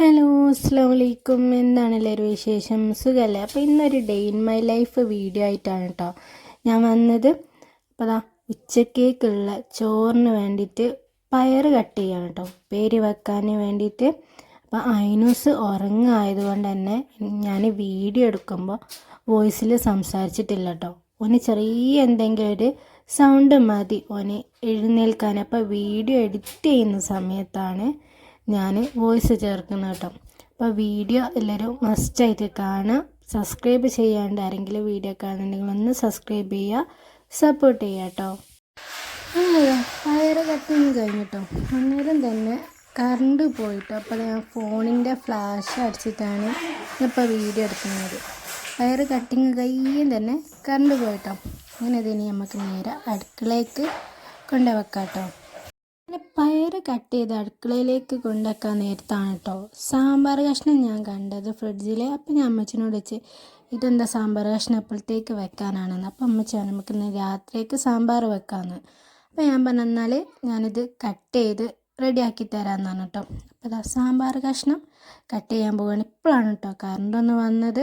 Hello അസ്സാം വലൈക്കും എന്താണ് എല്ലാവരും വിശേഷം? സുഖമല്ലേ അപ്പോൾ ഇന്നൊരു day in my life video ആയിട്ടാണ് കേട്ടോ ഞാൻ വന്നത്. അപ്പോൾ അതാ ഉച്ചക്കേക്കുള്ള ചോറിന് വേണ്ടിയിട്ട് പയർ കട്ട് ചെയ്യാണ് കേട്ടോ പേര് വെക്കാൻ വേണ്ടിയിട്ട്. അപ്പോൾ ഐനൂസ് ഉറങ്ങായതുകൊണ്ട് തന്നെ ഞാൻ വീഡിയോ എടുക്കുമ്പോൾ വോയിസിൽ സംസാരിച്ചിട്ടില്ല കേട്ടോ ഓന് ചെറിയ എന്തെങ്കിലും ഒരു സൗണ്ട് മതി. ഓന് എഴുന്നേൽക്കാൻ അപ്പോൾ വീഡിയോ എഡിറ്റ് ചെയ്യുന്ന സമയത്താണ് ഞാൻ വോയിസ് ചേർക്കുന്നത് കേട്ടോ. അപ്പോൾ വീഡിയോ എല്ലാവരും മസ്റ്റായിട്ട് കാണുക. സബ്സ്ക്രൈബ് ചെയ്യാണ്ട് ആരെങ്കിലും വീഡിയോ കാണുന്നുണ്ടെങ്കിൽ ഒന്ന് സബ്സ്ക്രൈബ് ചെയ്യുക. സപ്പോർട്ട് ചെയ്യുക കേട്ടോ. വയറ് കട്ടിങ് കഴിഞ്ഞിട്ടോ അന്നേരം തന്നെ കറണ്ട് പോയിട്ട് അപ്പോൾ ഞാൻ ഫോണിന്റെ ഫ്ലാഷ് അടിച്ചിട്ടാണ് ഇപ്പോൾ വീഡിയോ എടുക്കുന്നത്. വയറ് കട്ടിങ് കഴിയും തന്നെ കറണ്ട് പോയിട്ടോ. അങ്ങനെ ഇതിനെ നമുക്ക് നേരെ അടുക്കളയ്ക്ക് കൊണ്ടുവെക്കാം കേട്ടോ. പയറ് കട്ട് ചെയ്ത് അടുക്കളയിലേക്ക് കൊണ്ടുവെക്കാൻ നേരത്താണ് കേട്ടോ സാമ്പാർ കഷ്ണം ഞാൻ കണ്ടത് ഫ്രിഡ്ജിൽ അപ്പം ഞാൻ അമ്മച്ചിനോട് വെച്ച് ഇതെന്താ സാമ്പാർ കഷ്ണം എപ്പോഴത്തേക്ക് വെക്കാനാണെന്ന്? അപ്പം അമ്മച്ചി നമുക്ക് ഇന്ന് രാത്രിക്ക് സാമ്പാർ വെക്കാമെന്ന് അപ്പം ഞാൻ പറഞ്ഞാൽ ഞാനിത് കട്ട് ചെയ്ത് റെഡിയാക്കി തരാമെന്നാണ് കേട്ടോ അപ്പോൾ ഇതാ സാമ്പാർ കഷ്ണം കട്ട് ചെയ്യാൻ പോവുകയാണ് ഇപ്പോഴാണ് കേട്ടോ കറണ്ട് ഒന്ന് വന്നത്.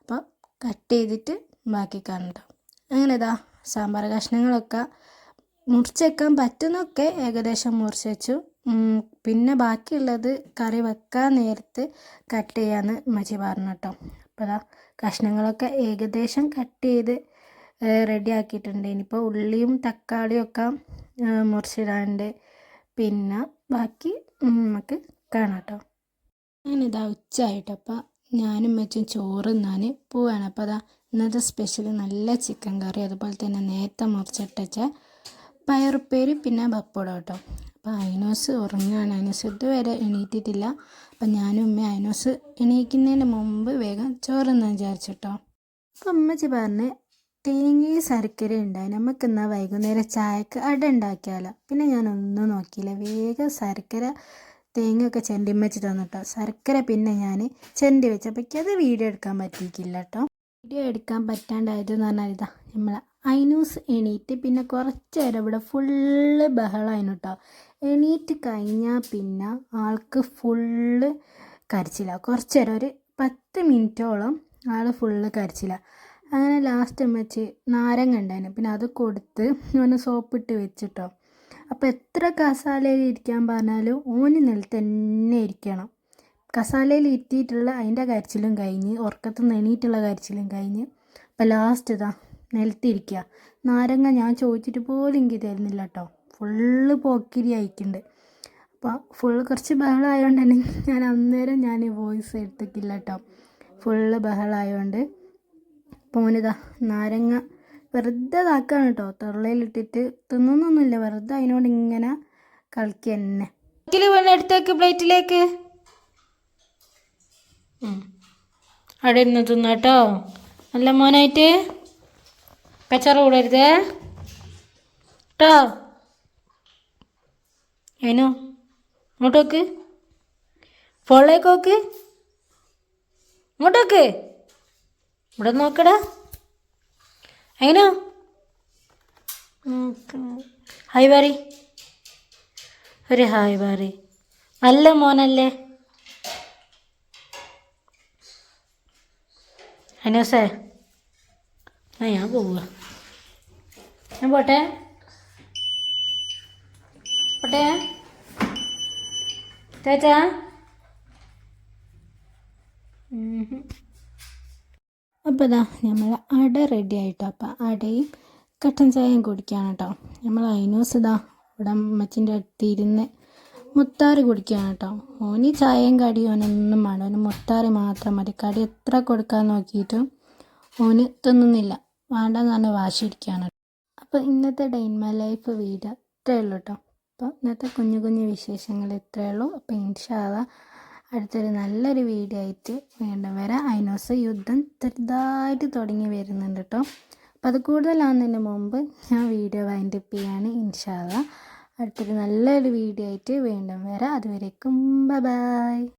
അപ്പോൾ കട്ട് ചെയ്തിട്ട് ബാക്കി കണ്ടോ അങ്ങനെ ഇതാ സാമ്പാർ കഷ്ണങ്ങളൊക്കെ മുറിച്ചേക്കാൻ പറ്റുന്നൊക്കെ ഏകദേശം മുറിച്ച് വെച്ചു പിന്നെ ബാക്കിയുള്ളത് കറി വെക്കാൻ നേരത്ത് കട്ട് ചെയ്യാന്ന് മച്ചി പറഞ്ഞു കേട്ടോ. അപ്പോൾ അതാ കഷ്ണങ്ങളൊക്കെ ഏകദേശം കട്ട് ചെയ്ത് റെഡി ആക്കിയിട്ടുണ്ട്. ഇനിയിപ്പോൾ ഉള്ളിയും തക്കാളിയും ഒക്കെ മുറിച്ചിടാണ്ട് പിന്നെ ബാക്കി നമുക്ക് കാണാം കേട്ടോ. ഞാനിതാ ഉച്ചയായിട്ടപ്പോൾ ഞാനും വെച്ചും ചോറ് തിന്നാൻ പോവാണ്. അപ്പോൾ അതാ ഇന്നത്തെ സ്പെഷ്യൽ നല്ല ചിക്കൻ കറി അതുപോലെ തന്നെ നേരത്തെ മുറിച്ചിട്ടച്ച പയറുപ്പേര് പിന്നെ പപ്പടം കേട്ടോ. അപ്പോൾ അയിനോസ് ഉറങ്ങുകയാണ് അയിനോസ് ഇതുവരെ എണീറ്റിട്ടില്ല. അപ്പം ഞാനും ഉമ്മ അയിനോസ് എണീക്കുന്നതിന് മുമ്പ് വേഗം ചോറെന്ന് വിചാരിച്ചു കേട്ടോ അപ്പം അമ്മച്ചി പറഞ്ഞ് തേങ്ങയും ശർക്കര ഉണ്ടായി. നമുക്ക് എന്നാൽ വൈകുന്നേരം ചായക്ക് അട ഉണ്ടാക്കിയാലോ. പിന്നെ ഞാനൊന്നും നോക്കിയില്ല. വേഗം ശർക്കര തേങ്ങയൊക്കെ ചെണ്ടിമ്മച്ച് തന്നിട്ടോ. ശർക്കര പിന്നെ ഞാൻ ചെണ്ടി വെച്ചപ്പോൾ അത് വീഡിയോ എടുക്കാൻ പറ്റിയിട്ടില്ല കേട്ടോ. വീഡിയോ എടുക്കാൻ പറ്റാണ്ടായതെന്ന് പറഞ്ഞാൽ ഇതാ നമ്മളെ ഐനൂസ് എണീറ്റ് പിന്നെ കുറച്ച് നേരം ഇവിടെ ഫുള്ള് ബഹളമായിരുന്നു കേട്ടോ എണീറ്റ് കഴിഞ്ഞാൽ പിന്നെ ആൾക്ക് ഫുള്ള് കരച്ചില്ല കുറച്ച് നേരം ഒരു പത്ത് മിനിറ്റോളം ആൾ ഫുള്ള് കരച്ചില്ല അങ്ങനെ ലാസ്റ്റ് വെച്ച് നാരങ്ങ ഉണ്ടായിരുന്നു. പിന്നെ അത് കൊടുത്ത് ഒന്ന് സോപ്പിട്ട് വെച്ചിട്ടോ അപ്പോൾ എത്ര കസാലയിൽ ഇരിക്കാൻ പറഞ്ഞാലും ഓന് നിലത്ത് തന്നെ ഇരിക്കണം. കസാലയിൽ ഇരുത്തിയിട്ടുള്ള അതിന്റെ കരച്ചിലും കഴിഞ്ഞ് ഉറക്കത്ത് നിന്ന് എണീറ്റുള്ള കരച്ചിലും കഴിഞ്ഞ് അപ്പോൾ ലാസ്റ്റ് ഇതാ. നിലത്തിരിക്കുക നാരങ്ങ ഞാൻ ചോദിച്ചിട്ട് പോലും എനിക്ക് തരുന്നില്ല കേട്ടോ ഫുള്ള് പോക്കിരി അയക്കുന്നുണ്ട് അപ്പോൾ ഫുള്ള് കുറച്ച് ബഹളമായതുകൊണ്ട് തന്നെ ഞാൻ അന്നേരം ഞാൻ വോയിസ് എടുത്തിട്ടില്ല കേട്ടോ ഫുള്ള് ബഹളമായതുകൊണ്ട് പോനിതാ നാരങ്ങ വെറുതെ ഇതാക്കാണ് കേട്ടോ തൊള്ളയിലിട്ടിട്ട് തിന്നൊന്നുമില്ല വെറുതെ അതിനോട് ഇങ്ങനെ കളിക്കുക തന്നെ എടുത്തേക്ക് പ്ലേറ്റിലേക്ക് അവിടെ ഇരുന്ന് തിന്നാട്ടോ നല്ല മോനായിട്ട്. കച്ചറ കൂടരുത്. കേട്ടോ ഏനോ ഇങ്ങോട്ടോക്ക് ഫോണിലേക്ക് നോക്ക്. ഇങ്ങോട്ടോക്ക് ഇവിടെ നോക്കടാ. എങ്ങനെയോ ഹായ് പാറി ഒരു ഹായ് പാറി നല്ല മോനല്ലേ? അനോസേ. ആ ഞാൻ പോവുക. ഞാൻ പോട്ടെ? പോട്ടെ? ചേച്ചാ? അപ്പോൾ ഇതാ നമ്മൾ അട റെഡി ആയിട്ടോ. അപ്പോൾ അടയും കട്ടൻ ചായയും കുടിക്കുകയാണ് കേട്ടോ. നമ്മൾ അയിനോസ് ഇതാ ഇവിടെ അമ്മച്ചിന്റെ അടുത്ത് ഇരുന്ന് മുത്താറി കുടിക്കുകയാണ് കേട്ടോ. ഓന് ചായയും കടിയും ഓനൊന്നും വേണ്ട ഓന് മുത്താറി മാത്രം മതി. കടി എത്ര കൊടുക്കാൻ നോക്കിയിട്ടും ഓന് തിന്നുന്നില്ല. വേണ്ടെന്ന് പറഞ്ഞ് വാശിയിരിക്കുകയാണ് അപ്പോൾ ഇന്നത്തെ ഡേ മൈ ലൈഫ് വീഡിയോ ഇത്രയേ ഉള്ളൂ കേട്ടോ അപ്പോൾ ഇന്നത്തെ കുഞ്ഞു കുഞ്ഞു വിശേഷങ്ങൾ ഇത്രയേ ഉള്ളൂ അപ്പോൾ ഇൻഷാല്ല അടുത്തൊരു നല്ലൊരു വീഡിയോ ആയിട്ട് വീണ്ടും വരാം. അതിനോസ് യുദ്ധം ചെറുതായിട്ട് തുടങ്ങി വരുന്നുണ്ട് കേട്ടോ അപ്പോൾ അത് കൂടുതലാകുന്നതിന് മുമ്പ് ഞാൻ വീഡിയോ വൈൻഡപ്പ് ചെയ്യാണ്. ഇൻഷാല്ല അടുത്തൊരു നല്ലൊരു വീഡിയോ ആയിട്ട് വീണ്ടും വരാം. അതുവരേക്കും ബൈ.